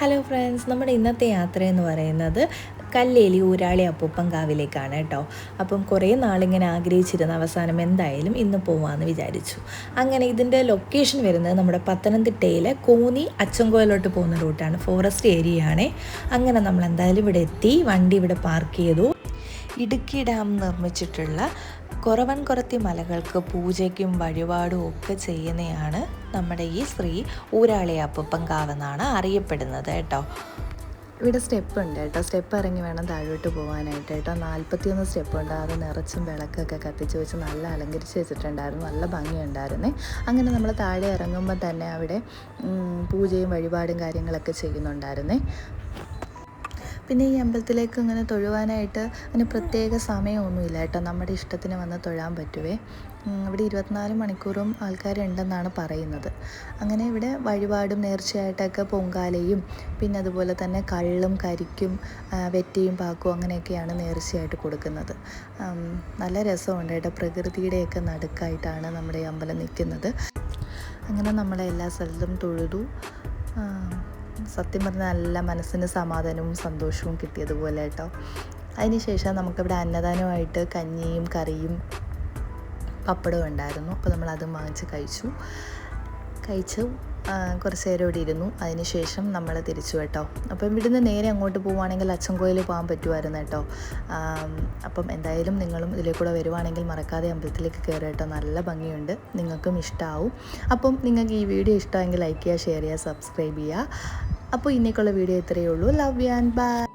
Hello friends നമ്മുടെ ഇന്നത്തെ യാത്ര എന്ന് പറയുന്നത് കല്ലേലി ഊരാളി അപ്പൂപ്പം കാവിലേക്കാണ് കേട്ടോ. അപ്പം കുറേ നാളിങ്ങനെ ആഗ്രഹിച്ചിരുന്ന അവസാനം എന്തായാലും ഇന്ന് പോവാമെന്ന് വിചാരിച്ചു. അങ്ങനെ ഇതിന്റെ ലൊക്കേഷൻ വരുന്നത് നമ്മുടെ പത്തനംതിട്ടയിലെ കോന്നി അച്ചൻകോയിലോട്ട് പോകുന്ന റൂട്ടാണ് ഫോറസ്റ്റ് ഏരിയ അങ്ങനെ നമ്മൾ എന്തായാലും ഇവിടെ എത്തി വണ്ടി ഇവിടെ പാർക്ക് ചെയ്തു. ഇടുക്കി ഡാം നിർമ്മിച്ചിട്ടുള്ള കുറവൻ കുറത്തി മലകൾക്ക് പൂജയ്ക്കും വഴിപാടും ഒക്കെ ചെയ്യുന്നതാണ് നമ്മുടെ ഈ ശ്രീ ഊരാളി അപ്പൂപ്പൻ കാവെന്നാണ് അറിയപ്പെടുന്നത് കേട്ടോ. ഇവിടെ സ്റ്റെപ്പ് ഉണ്ട് കേട്ടോ. സ്റ്റെപ്പ് ഇറങ്ങി വേണം താഴോട്ട് പോകാനായിട്ട് കേട്ടോ. നാൽപ്പത്തിയൊന്ന് സ്റ്റെപ്പ് ഉണ്ട്. അത് നിറച്ചും വിളക്കൊക്കെ കത്തിച്ച് വെച്ച് നല്ല അലങ്കരിച്ച് വെച്ചിട്ടുണ്ടായിരുന്നു. നല്ല ഭംഗിയുണ്ടായിരുന്നേ. അങ്ങനെ നമ്മൾ താഴെ ഇറങ്ങുമ്പോൾ തന്നെ അവിടെ പൂജയും വഴിപാടും കാര്യങ്ങളൊക്കെ ചെയ്യുന്നുണ്ടായിരുന്നേ. പിന്നെ ഈ അമ്പലത്തിലേക്ക് ഇങ്ങനെ തൊഴുവാനായിട്ട് അതിന് പ്രത്യേക സമയമൊന്നുമില്ല കേട്ടോ. നമ്മുടെ ഇഷ്ടത്തിന് വന്ന് തൊഴാൻ പറ്റുവേ. ഇവിടെ ഇരുപത്തിനാല് മണിക്കൂറും ആൾക്കാരുണ്ടെന്നാണ് പറയുന്നത്. അങ്ങനെ ഇവിടെ വഴിപാടും നേർച്ചയായിട്ടൊക്കെ പൊങ്കാലയും പിന്നെ അതുപോലെ തന്നെ കള്ളും കരിക്കും വെറ്റയും പാക്കും അങ്ങനെയൊക്കെയാണ് നേർച്ചയായിട്ട് കൊടുക്കുന്നത്. നല്ല രസമുണ്ട് കേട്ടോ. പ്രകൃതിയുടെയൊക്കെ നടുക്കായിട്ടാണ് നമ്മുടെ ഈ അമ്പലം നിൽക്കുന്നത്. അങ്ങനെ നമ്മളെ എല്ലാ സ്ഥലത്തും തൊഴുതു. സത്യം പറഞ്ഞാൽ നല്ല മനസ്സിന് സമാധാനവും സന്തോഷവും കിട്ടിയതുപോലെ കേട്ടോ അതിനുശേഷം നമുക്കിവിടെ അന്നദാനമായിട്ട് കഞ്ഞിയും കറിയും പപ്പടവും ഉണ്ടായിരുന്നു. അപ്പോൾ നമ്മൾ അതും വാങ്ങിച്ച് കഴിച്ചു. കഴിച്ചു കുറച്ച് നേരം ഇവിടെ ഇരുന്നു. അതിനുശേഷം നമ്മൾ തിരിച്ചു കേട്ടോ. അപ്പം ഇവിടുന്ന് നേരെ അങ്ങോട്ട് പോവുകയാണെങ്കിൽ അച്ചൻകോയിൽ പോകാൻ പറ്റുമായിരുന്നു കേട്ടോ. അപ്പം എന്തായാലും നിങ്ങളും ഇതിലേ കൂടെ വരുവാണെങ്കിൽ മറക്കാതെ അമ്പലത്തിലേക്ക് കയറുക കേട്ടോ. നല്ല ഭംഗിയുണ്ട്. നിങ്ങൾക്കും ഇഷ്ടമാവും അപ്പം നിങ്ങൾക്ക് ഈ വീഡിയോ ഇഷ്ടമെങ്കിൽ ലൈക്ക് ചെയ്യുക ഷെയർ ചെയ്യുക സബ്സ്ക്രൈബ് ചെയ്യുക. അപ്പോൾ ഇന്നേക്കുള്ള വീഡിയോ ഇത്രയേ ഉള്ളൂ. Love you and by